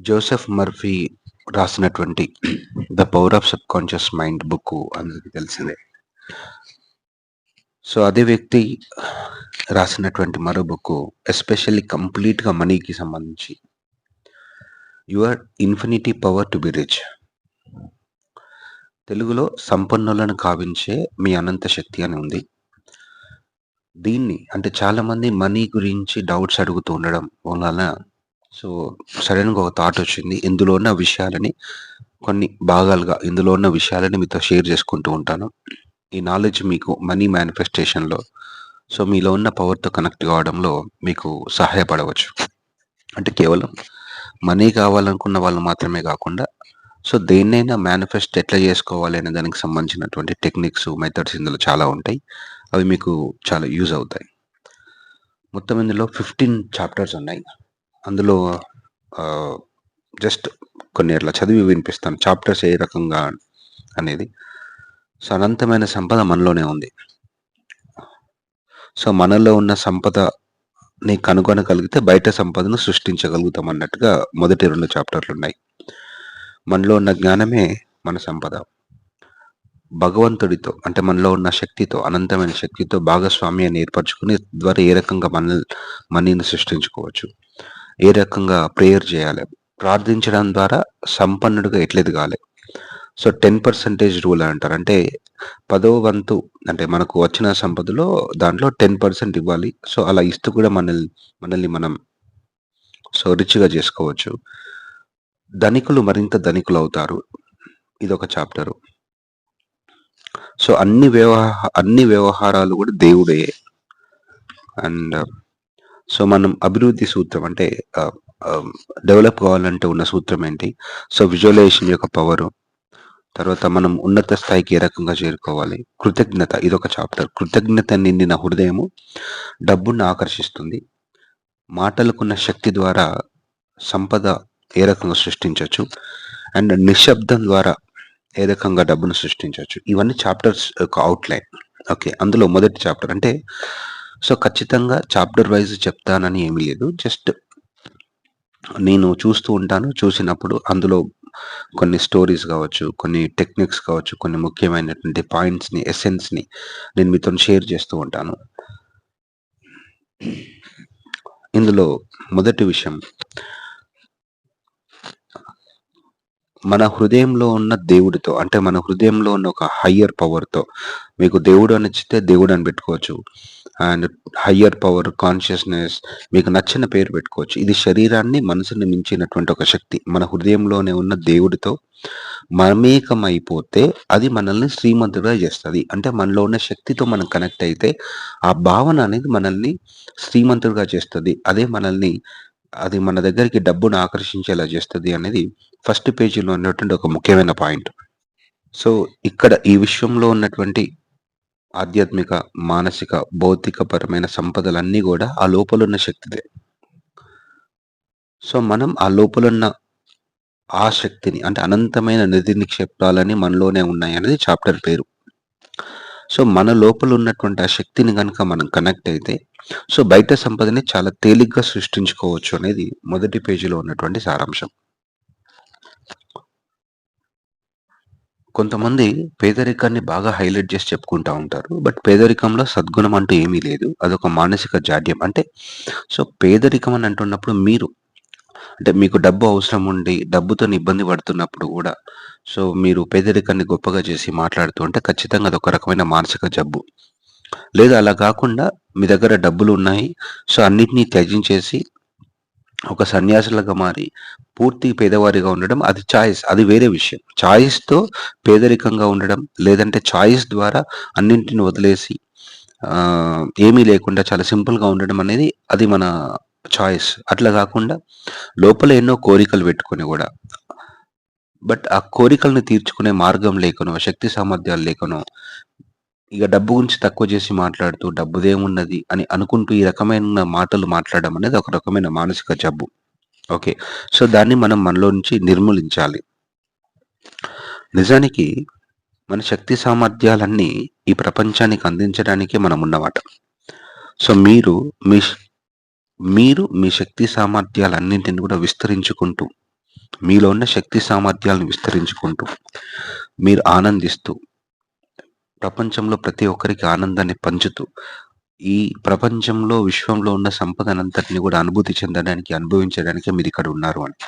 Joseph Murphy రాసినటువంటి the power of subconscious mind book అందరికీ తెలిసిందే. సో అదే వ్యక్తి రాసినటువంటి మరో బుక్ ఎస్పెషల్లీ కంప్లీట్గా మనీకి సంబంధించి. Your infinity power to be rich. తెలుగులో సంపన్నులను కావించే మీ అనంత శక్తి అని ఉంది. దీన్ని అంటే చాలామంది మనీ గురించి డౌట్స్ అడుగుతూ ఉండడం వలన సో సడన్గా ఒక థాట్ వచ్చింది. ఇందులో ఉన్న విషయాలని కొన్ని భాగాలుగా ఇందులో ఉన్న విషయాలని మీతో షేర్ చేసుకుంటూ ఉంటాను. ఈ నాలెడ్జ్ మీకు మనీ మేనిఫెస్టేషన్లో సో మీలో ఉన్న పవర్తో కనెక్ట్ కావడంలో మీకు సహాయపడవచ్చు. అంటే కేవలం మనీ కావాలనుకున్న వాళ్ళు మాత్రమే కాకుండా సో దేన్నైనా మేనిఫెస్ట్ ఎట్లా చేసుకోవాలి అనే దానికి సంబంధించినటువంటి టెక్నిక్స్ మెథడ్స్ ఇందులో చాలా ఉంటాయి. అవి మీకు చాలా యూజ్ అవుతాయి. మొత్తం ఇందులో ఫిఫ్టీన్ చాప్టర్స్ ఉన్నాయి. అందులో జస్ట్ కొన్ని అట్లా చదివి వినిపిస్తాను. చాప్టర్స్ ఏ రకంగా అనేది. సో అనంతమైన సంపద మనలోనే ఉంది. సో మనలో ఉన్న సంపదని కనుగొనగలిగితే బయట సంపదను సృష్టించగలుగుతాం అన్నట్టుగా మొదటి రెండు చాప్టర్లు ఉన్నాయి మనలో ఉన్న జ్ఞానమే మన సంపద. భగవంతుడితో అంటే మనలో ఉన్న శక్తితో అనంతమైన శక్తితో భాగస్వామ్యాన్ని ఏర్పరచుకుని ద్వారా ఏ రకంగా మన మనీని సృష్టించుకోవచ్చు. ఏ రకంగా ప్రేయర్ చేయాలి? ప్రార్థించడం ద్వారా సంపన్నుడిగా ఎట్లా ఎదగాలి సో టెన్ పర్సెంటేజ్ రూల్ అంటారు. అంటే పదో వంతు అంటే మనకు వచ్చిన సంపదలో దాంట్లో టెన్ పర్సెంట్ ఇవ్వాలి. సో అలా ఇస్తూ కూడా మనల్ని మనల్ని మనం సో రిచ్గా చేసుకోవచ్చు. ధనికులు మరింత ధనికులు అవుతారు. ఇది ఒక చాప్టరు. సో అన్ని వ్యవహార అన్ని వ్యవహారాలు కూడా దేవుడే. అండ్ సో మనం అభివృద్ధి సూత్రం అంటే డెవలప్ కావాలంటే ఉన్న సూత్రం ఏంటి? సో విజువలైజేషన్ యొక్క పవరు తర్వాత మనం ఉన్నత స్థాయికి ఏ రకంగా చేరుకోవాలి? కృతజ్ఞత ఇదొక చాప్టర్. కృతజ్ఞత నిండిన హృదయము డబ్బును ఆకర్షిస్తుంది. మాటలకున్న శక్తి ద్వారా సంపద ఏ రకంగా సృష్టించవచ్చు? అండ్ నిశ్శబ్దం ద్వారా ఏ రకంగా డబ్బును సృష్టించవచ్చు? ఇవన్నీ చాప్టర్స్ యొక్క అవుట్లైన్ ఓకే అందులో మొదటి చాప్టర్ అంటే సో ఖచ్చితంగా చాప్టర్ వైజ్ చెప్తానని ఏమీ లేదు. జస్ట్ నేను చూస్తూ ఉంటాను. చూసినప్పుడు అందులో కొన్ని స్టోరీస్ కావచ్చు కొన్ని టెక్నిక్స్ కావచ్చు కొన్ని ముఖ్యమైనటువంటి పాయింట్స్ని ఎసెన్స్ని నేను మీతో షేర్ చేస్తూ ఉంటాను. ఇందులో మొదటి విషయం. మన హృదయంలో ఉన్న దేవుడితో అంటే మన హృదయంలో ఉన్న ఒక హయ్యర్ పవర్తో మీకు దేవుడు అని నచ్చితే దేవుడు అని పెట్టుకోవచ్చు. అండ్ హయ్యర్ పవర్ కాన్షియస్నెస్ మీకు నచ్చిన పేరు పెట్టుకోవచ్చు. ఇది శరీరాన్ని మనసుని మించినటువంటి ఒక శక్తి. మన హృదయంలోనే ఉన్న దేవుడితో మమేకమైపోతే అయిపోతే అది మనల్ని శ్రీమంతుడిగా చేస్తుంది. అంటే మనలో ఉన్న శక్తితో మనం కనెక్ట్ అయితే ఆ భావన అనేది మనల్ని శ్రీమంతుడిగా చేస్తుంది. అదే మనల్ని అది మన దగ్గరికి డబ్బును ఆకర్షించేలా చేస్తుంది అనేది ఫస్ట్ పేజీలో ఉన్నటువంటి ఒక ముఖ్యమైన పాయింట్. సో ఇక్కడ ఈ విషయంలో ఉన్నటువంటి ఆధ్యాత్మిక మానసిక భౌతిక పరమైన సంపదలన్నీ కూడా ఆ లోపలున్న శక్తిదే. సో మనం ఆ లోపలున్న ఆ శక్తిని అంటే అనంతమైన నిధి నిక్షేపాలని మనలోనే ఉన్నాయి అనేది చాప్టర్ పేరు. సో మన లోపల ఉన్నటువంటి ఆ శక్తిని కనుక మనం కనెక్ట్ అయితే సో బయట సంపదని చాలా తేలిగ్గా సృష్టించుకోవచ్చు అనేది మొదటి పేజీలో ఉన్నటువంటి సారాంశం. కొంతమంది పేదరికాన్ని బాగా హైలైట్ చేసి చెప్పుకుంటా ఉంటారు. బట్ పేదరికంలో సద్గుణం అంటూ ఏమీ లేదు. అదొక మానసిక జాడ్యం. అంటే సో పేదరికం అని అంటున్నప్పుడు మీరు అంటే మీకు డబ్బు అవసరం ఉండి డబ్బుతో ఇబ్బంది పడుతున్నప్పుడు కూడా సో మీరు పేదరికాన్ని గొప్పగా చేసి మాట్లాడుతూ ఉంటే ఖచ్చితంగా ఒక రకమైన మానసిక జబ్బు. లేదా అలా కాకుండా మీ దగ్గర డబ్బులు ఉన్నాయి సో అన్నిటినీ త్యజించేసి ఒక సన్యాసులుగా మారి పూర్తి పేదవారిగా ఉండడం అది చాయిస్ అది వేరే విషయం. చాయిస్తో పేదరికంగా ఉండడం లేదంటే చాయిస్ ద్వారా అన్నింటిని వదిలేసి ఏమీ లేకుండా చాలా సింపుల్గా ఉండడం అనేది అది మన చాయిస్ అట్లా కాకుండా లోపల ఎన్నో కోరికలు పెట్టుకొని కూడా బట్ ఆ కోరికలను తీర్చుకునే మార్గం లేకనో శక్తి సామర్థ్యాలు లేకనో ఇక డబ్బు గురించి తక్కువ చేసి మాట్లాడుతూ డబ్బుదేమున్నది అని అనుకుంటూ ఈ రకమైన మాటలు మాట్లాడడం అనేది ఒక రకమైన మానసిక జబ్బు. ఓకే. సో దాన్ని మనం మనలో నుంచి నిర్మూలించాలి. నిజానికి మన శక్తి సామర్థ్యాలన్నీ ఈ ప్రపంచానికి అందించడానికి మనం ఉన్నమాట సో మీరు మీ మీరు మీ శక్తి సామర్థ్యాలన్నింటిని కూడా విస్తరించుకుంటూ మీలో ఉన్న శక్తి సామర్థ్యాలను విస్తరించుకుంటూ మీరు ఆనందిస్తూ ప్రపంచంలో ప్రతి ఒక్కరికి ఆనందాన్ని పంచుతూ ఈ ప్రపంచంలో విశ్వంలో ఉన్న సంపదనంతటిని కూడా అనుభూతి చెందడానికి అనుభవించడానికి మీరు ఇక్కడ ఉన్నారు అని.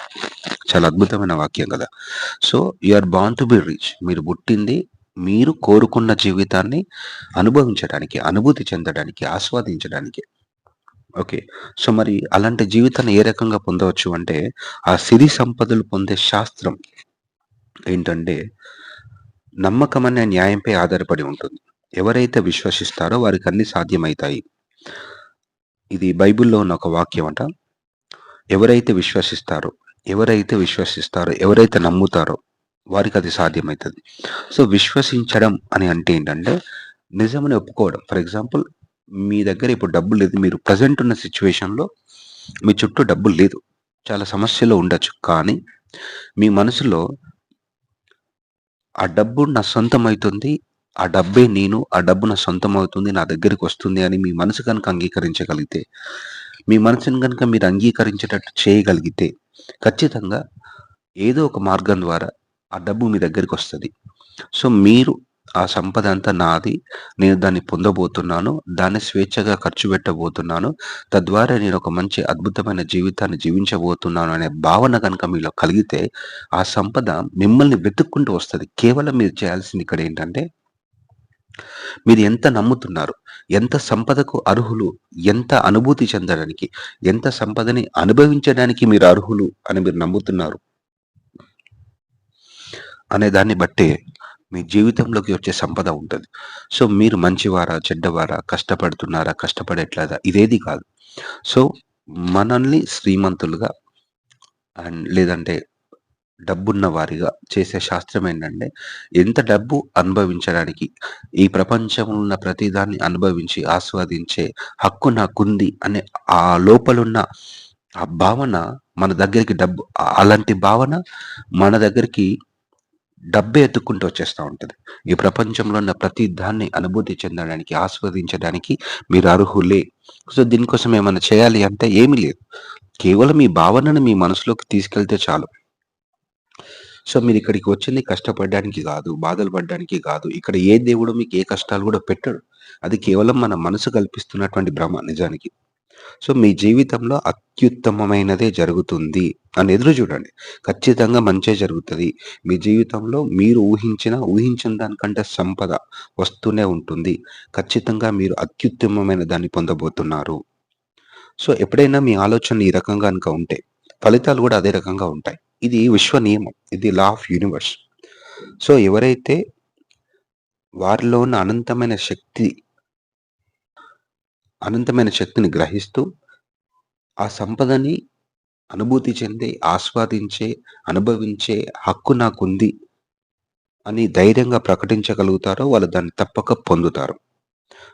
చాలా అద్భుతమైన వాక్యం కదా. So you are born to be rich మీరు పుట్టింది మీరు కోరుకున్న జీవితాన్ని అనుభవించడానికి అనుభూతి చెందడానికి ఆస్వాదించడానికి ఓకే. సో మరి అలాంటి జీవితాన్ని ఏ రకంగా పొందవచ్చు అంటే ఆ సిరి సంపదలు పొందే శాస్త్రం ఏంటంటే నమ్మకం అనే న్యాయంపై ఆధారపడి ఉంటుంది. ఎవరైతే విశ్వసిస్తారో వారికి అన్ని సాధ్యమవుతాయి ఇది బైబిల్లో ఉన్న ఒక వాక్యం అంట. ఎవరైతే విశ్వసిస్తారో ఎవరైతే విశ్వసిస్తారో ఎవరైతే నమ్ముతారో వారికి అది సాధ్యమవుతుంది సో విశ్వసించడం అని అంటే ఏంటంటే నిజమని ఒప్పుకోవడం. ఫర్ ఎగ్జాంపుల్ మీ దగ్గర ఇప్పుడు డబ్బు లేదు. మీరు ప్రజెంట్ ఉన్న సిచ్యువేషన్లో మీ చుట్టూ డబ్బు లేదు. చాలా సమస్యలు ఉండొచ్చు. కానీ మీ మనసులో ఆ డబ్బు నా సొంతం అవుతుంది ఆ డబ్బే నేను. ఆ డబ్బు నా సొంతం అవుతుంది నా దగ్గరికి వస్తుంది అని మీ మనసు కనుక అంగీకరించగలిగితే మీ మనసుని కనుక మీరు అంగీకరించేటట్టు చేయగలిగితే ఖచ్చితంగా ఏదో ఒక మార్గం ద్వారా ఆ డబ్బు మీ దగ్గరికి వస్తుంది. సో మీరు ఆ సంపద అంతా నాది. నేను దాన్ని పొందబోతున్నాను. దాన్ని స్వేచ్ఛగా ఖర్చు పెట్టబోతున్నాను. తద్వారా నేను ఒక మంచి అద్భుతమైన జీవితాన్ని జీవించబోతున్నాను అనే భావన కనుక మీలో కలిగితే ఆ సంపద మిమ్మల్ని వెతుక్కుంటూ వస్తుంది. కేవలం మీరు చేయాల్సింది ఇక్కడ ఏంటంటే మీరు ఎంత నమ్ముతున్నారు ఎంత సంపదకు అర్హులు ఎంత అనుభూతి చెందడానికి ఎంత సంపదని అనుభవించడానికి మీరు అర్హులు అని మీరు నమ్ముతున్నారు అనే దాన్ని బట్టే మీ జీవితంలోకి వచ్చే సంపద ఉంటుంది. సో మీరు మంచివారా చెడ్డవారా కష్టపడుతున్నారా కష్టపడేట్లాదా? ఇదేది కాదు. సో మనల్ని శ్రీమంతులుగా అండ్ లేదంటే డబ్బున్న వారిగా చేసే శాస్త్రం ఏంటంటే ఎంత డబ్బు అనుభవించడానికి ఈ ప్రపంచంలో ఉన్న ప్రతిదాన్ని అనుభవించి ఆస్వాదించే హక్కు నాకుంది అనే ఆ లోపలున్న ఆ భావన మన దగ్గరికి డబ్బు అలాంటి భావన మన దగ్గరికి డబ్బే ఎత్తుక్కుంటూ వచ్చేస్తూ ఉంటుంది. ఈ ప్రపంచంలో ఉన్న ప్రతి దాన్ని అనుభూతి చెందడానికి ఆస్వాదించడానికి మీరు అర్హులే. సో దీనికోసం ఏమైనా చేయాలి అంటే ఏమీ లేదు. కేవలం మీ భావనను మీ మనసులోకి తీసుకెళ్తే చాలు. సో మీరు ఇక్కడికి వచ్చింది కష్టపడడానికి కాదు బాధలు పడడానికి కాదు. ఇక్కడ ఏ దేవుడు మీకు ఏ కష్టాలు కూడా పెట్టడు. అది కేవలం మన మనసు కల్పిస్తున్నటువంటి భ్రమ నిజానికి. సో మీ జీవితంలో అత్యుత్తమమైనదే జరుగుతుంది అని ఎదురు చూడండి. ఖచ్చితంగా మంచే జరుగుతుంది. మీ జీవితంలో మీరు ఊహించిన ఊహించిన దానికంటే సంపద వస్తూనే ఉంటుంది. ఖచ్చితంగా మీరు అత్యుత్తమమైన దాన్ని పొందబోతున్నారు. సో ఎప్పుడైనా మీ ఆలోచన ఈ రకంగా కనుక ఉంటే ఫలితాలు కూడా అదే రకంగా ఉంటాయి. ఇది విశ్వ నియమం. ఇది లా ఆఫ్ యూనివర్స్. సో ఎవరైతే వారిలో ఉన్న అనంతమైన శక్తి అనంతమైన శక్తిని గ్రహిస్తూ ఆ సంపదని అనుభూతి చెంది ఆస్వాదించే అనుభవించే హక్కు నాకుంది అని ధైర్యంగా ప్రకటించగలుగుతారో వాళ్ళు దాన్ని తప్పక పొందుతారు.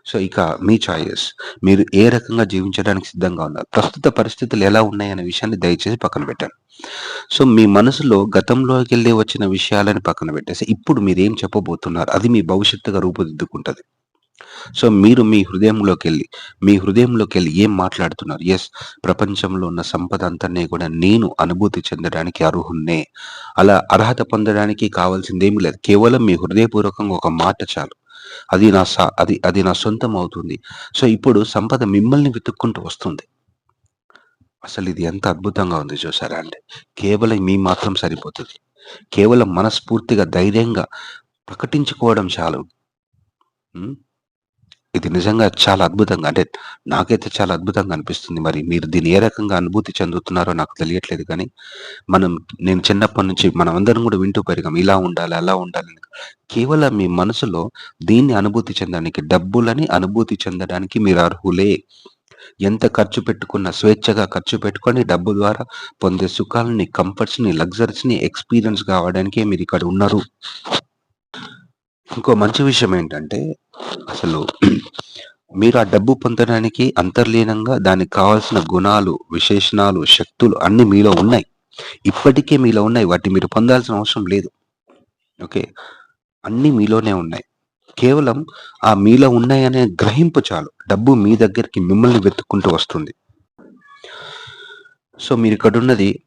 సో ఇక మీ చాయిస్. మీరు ఏ రకంగా జీవించడానికి సిద్ధంగా ఉన్నారు? ప్రస్తుత పరిస్థితులు ఎలా ఉన్నాయనే విషయాన్ని దయచేసి పక్కన పెట్టాను సో మీ మనసులో గతంలోకి వెళ్ళి వచ్చిన విషయాలని పక్కన పెట్టేసి ఇప్పుడు మీరు ఏం చెప్పబోతున్నారు? అది మీ భవిష్యత్తుగా రూపుదిద్దుకుంటుంది. సో మీరు మీ హృదయంలోకి వెళ్ళి మీ హృదయంలోకి వెళ్ళి ఏం మాట్లాడుతున్నారు? ఎస్ ప్రపంచంలో ఉన్న సంపద అంతనే కూడా నేను అనుభూతి చెందడానికి అర్హున్నే అలా అర్హత పొందడానికి కావాల్సింది ఏమీ లేదు. కేవలం మీ హృదయపూర్వకంగా ఒక మాట చాలు. అది నా సా అది అది నా సొంతం అవుతుంది. సో ఇప్పుడు సంపద మిమ్మల్ని వెతుక్కుంటూ వస్తుంది. అసలు ఇది ఎంత అద్భుతంగా ఉంది చూసారా అంటే కేవలం మీ మాత్రం సరిపోతుంది. కేవలం మనస్ఫూర్తిగా ధైర్యంగా ప్రకటించుకోవడం చాలు. ఇది నిజంగా చాలా అద్భుతంగా అంటే నాకైతే చాలా అద్భుతంగా అనిపిస్తుంది. మరి మీరు దీన్ని ఏ రకంగా అనుభూతి చెందుతున్నారో నాకు తెలియట్లేదు కానీ మనం నేను చిన్నప్పటి నుంచి మనం అందరం కూడా వింటూ పెరిగాం. ఇలా ఉండాలి అలా ఉండాలి అని. కేవలం మీ మనసులో దీన్ని అనుభూతి చెందడానికి డబ్బులని అనుభూతి చెందడానికి మీరు అర్హులే. ఎంత ఖర్చు పెట్టుకున్న స్వేచ్ఛగా ఖర్చు పెట్టుకొని డబ్బు ద్వారా పొందే సుఖాలని కంఫర్ట్స్ని లగ్జరీస్ని ఎక్స్పీరియన్స్ కావడానికే మీరు ఇక్కడ ఉన్నారు. ఇంకో మంచి విషయం ఏంటంటే అసలు మీరు ఆ డబ్బు పొందడానికి అంతర్లీనంగా దానికి కావాల్సిన గుణాలు విశేషణాలు శక్తులు అన్ని మీలో ఉన్నాయి. ఇప్పటికే మీలో ఉన్నాయి. వాటిని మీరు పొందాల్సిన అవసరం లేదు. ఓకే? అన్ని మీలోనే ఉన్నాయి. కేవలం ఆ మీలో ఉన్నాయనే గ్రహింపు చాలు. డబ్బు మీ దగ్గరికి మిమ్మల్ని వెతుక్కుంటూ వస్తుంది. సో మీరు ఇక్కడ ఉన్నది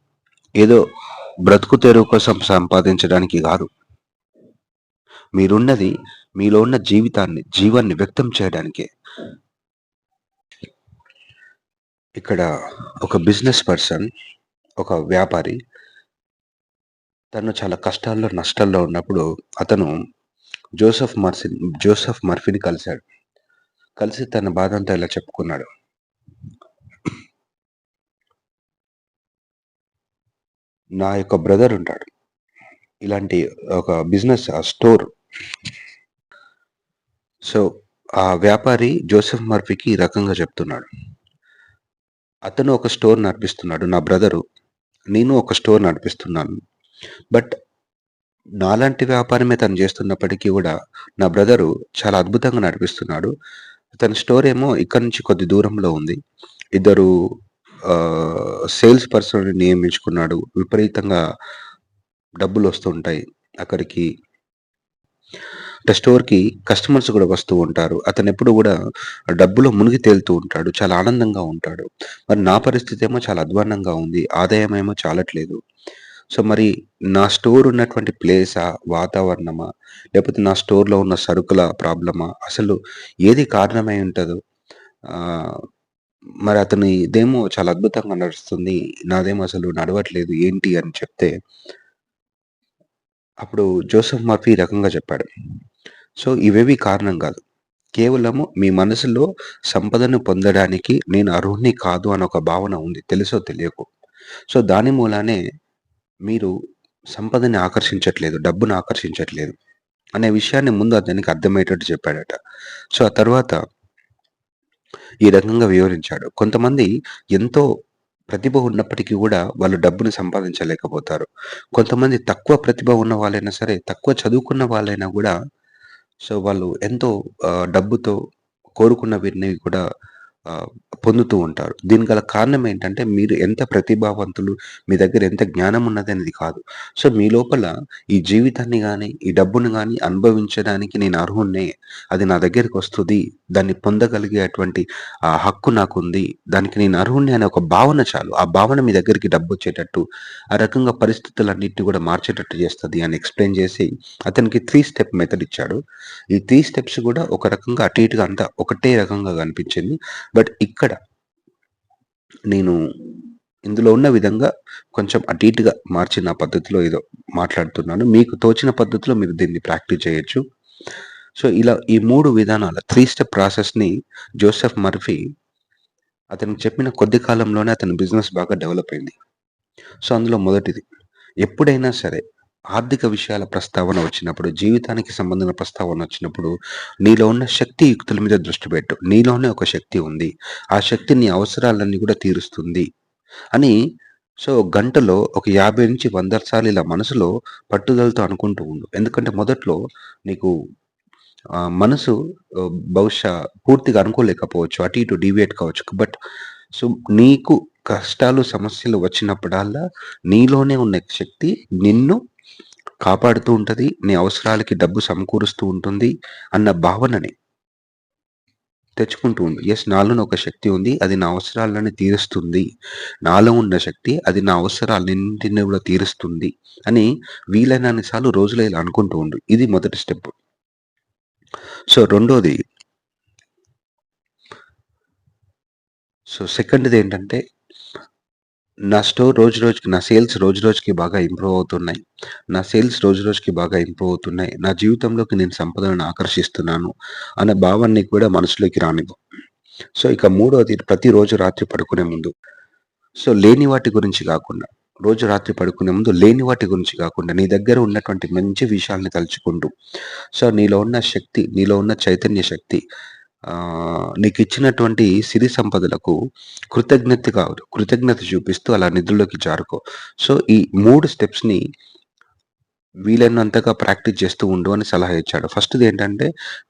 ఏదో బ్రతుకు తెరువు కోసం సంపాదించడానికి కాదు. మీరున్నది మీలో ఉన్న జీవితాన్ని జీవాన్ని వ్యక్తం చేయడానికే. ఇక్కడ ఒక బిజినెస్ పర్సన్ ఒక వ్యాపారి తను చాలా కష్టాల్లో నష్టాల్లో ఉన్నప్పుడు అతను జోసఫ్ మర్ఫిన్ జోసెఫ్ మర్ఫీని కలిశాడు. కలిసి తన బాధ అంతా ఇలా చెప్పుకున్నాడు. నా యొక్క బ్రదర్ ఉంటాడు. ఇలాంటి ఒక బిజినెస్ స్టోర్ సో ఆ వ్యాపారి జోసెఫ్ మర్ఫీకి ఈ రకంగా చెప్తున్నాడు. అతను ఒక స్టోర్ నడిపిస్తున్నాడు. నా బ్రదరు నేను ఒక స్టోర్ నడిపిస్తున్నాను. బట్ నాలాంటి వ్యాపారమే తను చేస్తున్నప్పటికీ కూడా నా బ్రదరు చాలా అద్భుతంగా నడిపిస్తున్నాడు. తన స్టోర్ ఏమో ఇక్కడ నుంచి కొద్ది దూరంలో ఉంది. ఇద్దరు సేల్స్ పర్సన్ నియమించుకున్నాడు. విపరీతంగా డబ్బులు వస్తుంటాయి అక్కడికి. అంటే స్టోర్‌కి కస్టమర్స్ కూడా వస్తూ ఉంటారు. అతను ఎప్పుడు కూడా డబ్బులో మునిగి తేలుతూ ఉంటాడు. చాలా ఆనందంగా ఉంటాడు. మరి నా పరిస్థితి ఏమో చాలా అధ్వాన్నంగా ఉంది. ఆదాయం ఏమో చాలట్లేదు. సో, మరి నా స్టోర్ ఉన్నటువంటి ప్లేసా? వాతావరణమా? లేకపోతే నా స్టోర్‌లో ఉన్న సరుకుల ప్రాబ్లమా? అసలు ఏది కారణమై ఉంటదో మరి అతని ఇదేమో చాలా అద్భుతంగా నడుస్తుంది. నాదేమో అసలు నడవట్లేదు ఏంటి అని చెప్తే అప్పుడు జోసఫ్ మర్ఫీ రకంగా చెప్పాడు. సో, ఇవేవి కారణం కాదు. కేవలము మీ మనసులో సంపదను పొందడానికి నేను అర్హుడిని కాదు అని ఒక భావన ఉంది. తెలుసో తెలియకు సో, దాని మూలానే మీరు సంపదని ఆకర్షించట్లేదు. డబ్బును ఆకర్షించట్లేదు. అనే విషయాన్ని ముందు అతనికి అర్థమయ్యేటట్టు చెప్పాడట. సో, ఆ తర్వాత ఈ రకంగా వివరించాడు. కొంతమంది ఎంతో ప్రతిభ ఉన్నప్పటికీ కూడా వాళ్ళు డబ్బును సంపాదించలేకపోతారు. కొంతమంది తక్కువ ప్రతిభ ఉన్న వాళ్ళైనా సరే, తక్కువ చదువుకున్న వాళ్ళైనా కూడా సో, వాళ్ళు ఎంతో డబ్బుతో కోరుకున్న వీరిని కూడా పొందుతూ ఉంటారు. దీనికి గల కారణం ఏంటంటే, మీరు ఎంత ప్రతిభావంతులు, మీ దగ్గర ఎంత జ్ఞానం ఉన్నదనేది కాదు. సో, మీ లోపల ఈ జీవితాన్ని కానీ ఈ డబ్బును కానీ అనుభవించడానికి నేను అర్హుడినే. అది నా దగ్గరికి వస్తుంది దాన్ని పొందగలిగేటువంటి ఆ హక్కు నాకుంది. దానికి నేను అర్హుడిని అనే ఒక భావన చాలు. ఆ భావన మీ దగ్గరికి డబ్బు వచ్చేటట్టు ఆ రకంగా పరిస్థితులన్నింటినీ కూడా మార్చేటట్టు చేస్తుంది అని ఎక్స్‌ప్లెయిన్ చేసి, అతనికి త్రీ స్టెప్ మెథడ్ ఇచ్చాడు. ఈ త్రీ స్టెప్స్ కూడా ఒక రకంగా అటు ఇటుగా అంతా ఒకటే రకంగా కనిపించింది. బట్ ఇక్కడ నేను ఇందులో ఉన్న విధంగా కొంచెం అటు ఇటుగా మార్చిన పద్ధతిలో ఏదో మాట్లాడుతున్నాను. మీకు తోచిన పద్ధతిలో మీరు దీన్ని ప్రాక్టీస్ చేయొచ్చు. సో, ఇలా ఈ మూడు విధానాల త్రీ స్టెప్ ప్రాసెస్‌ని జోసెఫ్ మర్ఫీ అతనికి చెప్పిన కొద్ది కాలంలోనే అతని బిజినెస్ బాగా డెవలప్ అయింది. సో, అందులో మొదటిది ఎప్పుడైనా సరే ఆర్థిక విషయాల ప్రస్తావన వచ్చినప్పుడు, జీవితానికి సంబంధించిన ప్రస్తావన వచ్చినప్పుడు, నీలో ఉన్న శక్తి యుక్తుల మీద దృష్టి పెట్టు. నీలోనే ఒక శక్తి ఉంది. ఆ శక్తి నీ అవసరాలన్నీ కూడా తీరుస్తుంది. అని సో, గంటలో ఒక యాభై నుంచి వంద సార్లు ఇలా మనసులో పట్టుదలతో అనుకుంటూ ఉండు. ఎందుకంటే మొదట్లో నీకు మనసు బహుశా పూర్తిగా అనుకోలేకపోవచ్చు. అటు ఇటు డీవియేట్ కావచ్చు. బట్ సో, నీకు కష్టాలు, సమస్యలు వచ్చినప్పుడల్లా నీలోనే ఉన్న శక్తి నిన్ను కాపాడుతూ ఉంటుంది నీ అవసరాలకి డబ్బు సమకూరుస్తూ ఉంటుంది అన్న భావనని తెచ్చుకుంటూ ఉండు. ఎస్ నాలోని ఒక శక్తి ఉంది. అది నా అవసరాలని తీరుస్తుంది. నాలో ఉన్న శక్తి అది నా అవసరాలన్నింటినీ కూడా తీరుస్తుంది అని వీలైనన్ని సార్లు రోజులో ఇలా అనుకుంటూ ఉండు. ఇది మొదటి స్టెప్. సో, రెండోది సో, సెకండ్‌ది ఏంటంటే నా స్టోర్ రోజు రోజుకి నా సేల్స్ రోజు రోజుకి బాగా ఇంప్రూవ్ అవుతున్నాయి. నా సేల్స్ రోజు రోజుకి బాగా ఇంప్రూవ్ అవుతున్నాయి. నా జీవితంలోకి నేను సంపదలను ఆకర్షిస్తున్నాను అనే భావాన్ని కూడా మనసులోకి రానివ్వు. సో, ఇక మూడోది ప్రతిరోజు రాత్రి పడుకునే ముందు సో, లేని వాటి గురించి కాకుండా రోజు రాత్రి పడుకునే ముందు లేని వాటి గురించి కాకుండా నీ దగ్గర ఉన్నటువంటి మంచి విషయాల్ని తలుచుకుంటూ సో, నీలో ఉన్న శక్తి, నీలో ఉన్న చైతన్య శక్తి నీకు ఇచ్చినటువంటి సిరి సంపదలకు కృతజ్ఞత కావు కృతజ్ఞత చూపిస్తూ అలా నిధుల్లోకి జారుకో. సో, ఈ మూడు స్టెప్స్‌ని వీలైనంతగా ప్రాక్టీస్ చేస్తూ ఉండు అని సలహా ఇచ్చాడు. ఫస్ట్‌ది ఏంటంటే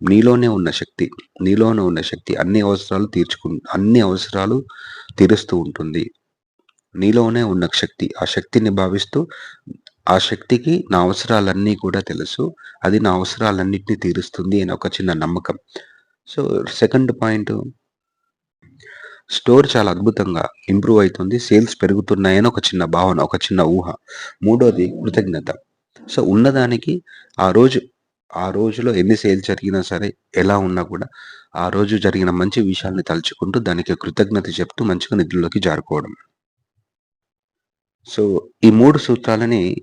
నీలోనే ఉన్న శక్తి, నీలోనే ఉన్న శక్తి అన్ని అవసరాలు తీర్చుకు అన్ని అవసరాలు తీరుస్తూ ఉంటుంది. నీలోనే ఉన్న శక్తి, ఆ శక్తిని భావిస్తూ ఆ శక్తికి నా అవసరాలన్నీ కూడా తెలుసు. అది నా అవసరాలన్నిటిని తీరుస్తుంది అని ఒక చిన్న నమ్మకం. సో, సెకండ్ పాయింట్ స్టోర్ చాలా అద్భుతంగా ఇంప్రూవ్ అవుతుంది సేల్స్ పెరుగుతున్నాయని ఒక చిన్న భావన ఒక చిన్న ఊహ. మూడోది కృతజ్ఞత. సో ఉన్నదానికి ఆ రోజు ఆ రోజులో ఎన్ని సేల్స్ జరిగినా సరే ఎలా ఉన్నా కూడా ఆ రోజు జరిగిన మంచి విషయాల్ని తలుచుకుంటూ దానికి కృతజ్ఞత చెప్తూ మంచిగా నిధుల్లోకి జారుకోవడం. సో ఈ మూడు సూత్రాలని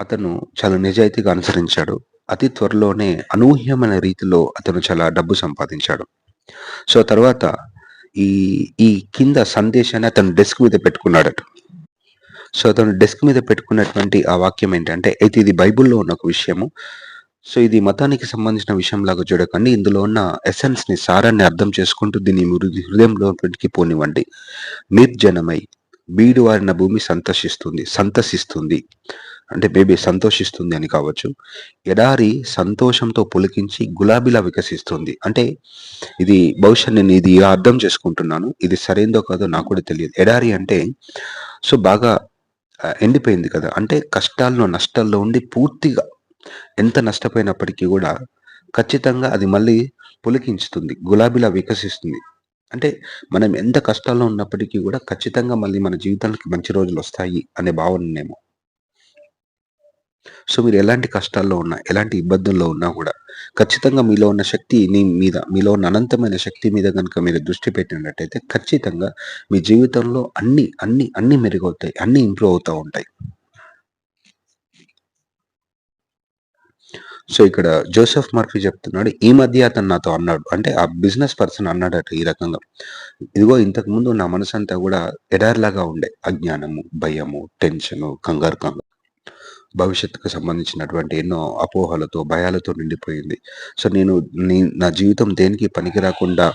అతను చాలా నిజాయితీగా అనుసరించాడు. అతి త్వరలోనే అనూహ్యమైన రీతిలో అతను చాలా డబ్బు సంపాదించాడు. సో తర్వాత ఈ ఈ కింద సందేశాన్ని అతను డెస్క్ మీద పెట్టుకున్నాడట సో అతను డెస్క్ మీద పెట్టుకున్నటువంటి ఆ వాక్యం ఏంటంటే అయితే ఇది బైబిల్లో ఉన్న ఒక విషయము. సో ఇది మతానికి సంబంధించిన విషయం లాగా చూడకండి. ఇందులో ఉన్న ఎసెన్స్ని సారాన్ని అర్థం చేసుకుంటూ దీన్ని హృదయంలో పోనివ్వండి. నిర్జనమై బీడు వారిన భూమి సంతోషిస్తుంది సంతసిస్తుంది. అంటే బేబీ సంతోషిస్తుంది అని కావచ్చు. ఎడారి సంతోషంతో పులికించి గులాబీలా వికసిస్తుంది. అంటే ఇది బహుశా నేను ఇది అర్థం చేసుకుంటున్నాను. ఇది సరైందో కాదో నాకు కూడా తెలియదు. ఎడారి అంటే సో బాగా ఎండిపోయింది కదా. అంటే కష్టాల్లో నష్టాల్లో ఉండి పూర్తిగా ఎంత నష్టపోయినప్పటికీ కూడా ఖచ్చితంగా అది మళ్ళీ పులికించుతుంది. గులాబీలా వికసిస్తుంది. అంటే మనం ఎంత కష్టాల్లో ఉన్నప్పటికీ కూడా ఖచ్చితంగా మళ్ళీ మన జీవితానికి మంచి రోజులు వస్తాయి అనే భావననేమో. సో మీరు ఎలాంటి కష్టాల్లో ఉన్నా ఎలాంటి ఇబ్బందుల్లో ఉన్నా కూడా ఖచ్చితంగా మీలో ఉన్న శక్తి నీ మీద మీలో ఉన్న అనంతమైన శక్తి మీద కనుక మీరు దృష్టి పెట్టినట్టయితే ఖచ్చితంగా మీ జీవితంలో అన్ని అన్ని అన్ని మెరుగవుతాయి అన్ని ఇంప్రూవ్ అవుతూ ఉంటాయి. సో ఇక్కడ జోసెఫ్ మర్ఫీ చెప్తున్నాడు ఈ మధ్య అతను నాతో అన్నాడు అంటే ఆ బిజినెస్ పర్సన్ అన్నాడట ఈ రకంగా ఇదిగో ఇంతకుముందు నా మనసు అంతా కూడా ఎడార్లాగా ఉండే అజ్ఞానము భయము టెన్షను కంగారు కంగారు. భవిష్యత్తుకు సంబంధించినటువంటి ఎన్నో అపోహలతో భయాలతో నిండిపోయింది. సో నేను నా జీవితం దేనికి పనికి రాకుండా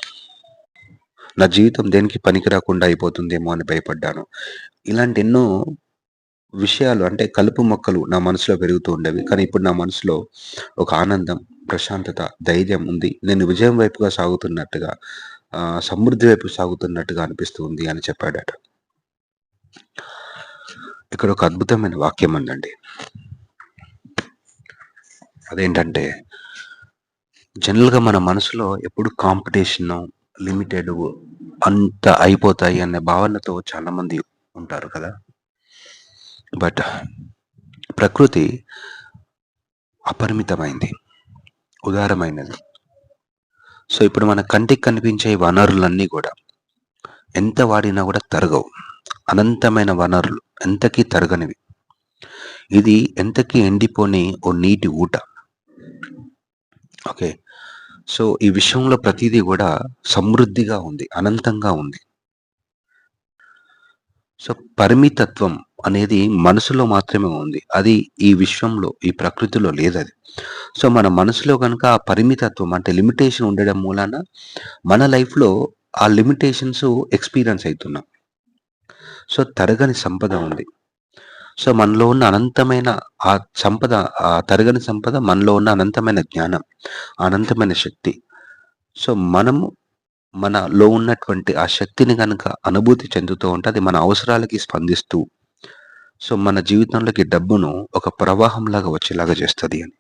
నా జీవితం దేనికి పనికి రాకుండా అయిపోతుందేమో అని భయపడ్డాను. ఇలాంటి ఎన్నో విషయాలు అంటే కలుపు మొక్కలు నా మనసులో పెరుగుతూ ఉండేవి. కానీ ఇప్పుడు నా మనసులో ఒక ఆనందం ప్రశాంతత ధైర్యం ఉంది. నేను విజయం వైపుగా సాగుతున్నట్టుగా సమృద్ధి వైపు సాగుతున్నట్టుగా అనిపిస్తుంది అని చెప్పాడట. ఇక్కడ ఒక అద్భుతమైన వాక్యం ఉందండి. అదేంటంటే జనరల్గా మన మనసులో ఎప్పుడు కాంపిటీషన్ లిమిటెడ్ అంత అయిపోతాయి అనే భావనతో చాలా మంది ఉంటారు కదా. బట్ ప్రకృతి అపరిమితమైంది. ఉదారమైనది. సో ఇప్పుడు మన కంటికి కనిపించే వనరులన్నీ కూడా ఎంత వాడినా కూడా తరగవు. అనంతమైన వనరులు. ఎంతకీ తరగనివి. ఇది ఎంతకీ ఎండిపోని ఓ నీటి ఊట. ఓకే. సో ఈ విషయంలో ప్రతిదీ కూడా సమృద్ధిగా ఉంది అనంతంగా ఉంది. సో పరిమితత్వం అనేది మనసులో మాత్రమే ఉంది. అది ఈ విశ్వంలో ఈ ప్రకృతిలో లేదు అది సో మన మనసులో కనుక ఆ పరిమితత్వం అంటే లిమిటేషన్ ఉండడం మూలాన మన లైఫ్లో ఆ లిమిటేషన్స్ ఎక్స్పీరియన్స్ అవుతున్నాం. సో తరగని సంపద ఉంది. సో మనలో ఉన్న అనంతమైన ఆ సంపద ఆ తరగని సంపద మనలో ఉన్న అనంతమైన జ్ఞానం అనంతమైన శక్తి. సో మనము మనలో ఉన్నటువంటి ఆ శక్తిని కనుక అనుభూతి చెందుతూ ఉంటే అది మన అవసరాలకి స్పందిస్తూ సో మన జీవితంలోకి డబ్బును ఒక ప్రవాహంలాగా వచ్చేలాగా చేస్తుంది అని.